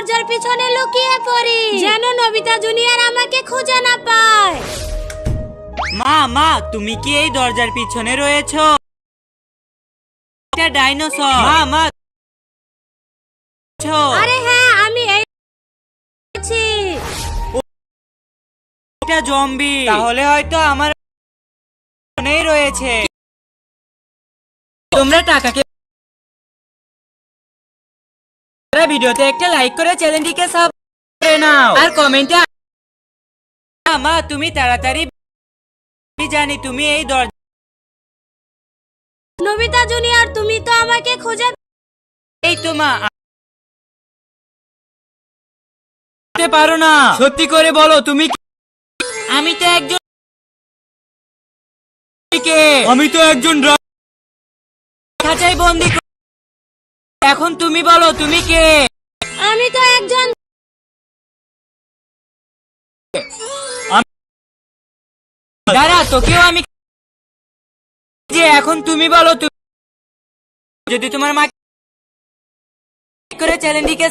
দরজার পিছনে লুকিয়ে পড়ি। যেন নবিতা জুনিয়র আমাকে খুঁজে না পায়। মা মা তুমি কি এই দরজার পিছনে রয়েছো? এটা ডাইনোসর। মা মা ছো। আরে হ্যাঁ আমি এই আছি। এটা জম্বি। তাহলে হয়তো আমার রয়েছে। তোমরা টাকাকে ভিডিওতে একটা লাইক করে চ্যানেলটিকে সাব করে নাও। আর কমেন্টে মা তুমি তাড়াতাড়ি আমি জানি তুমি এই দরজা নবিতা জুনিয়র তুমি তো আমাকে খুঁজে এই তো মা। পারো না। সত্যি করে বলো তুমি আমি তো একজন আমি তো একজন খাঁচাই বন্দি এখন তুমি বলো তুমি কে? আমি তো একজন দাঁড়া তোকেও আমি যে এখন তুমি বলো তুমি যদি তোমার মা করে চ্যানেলটিকে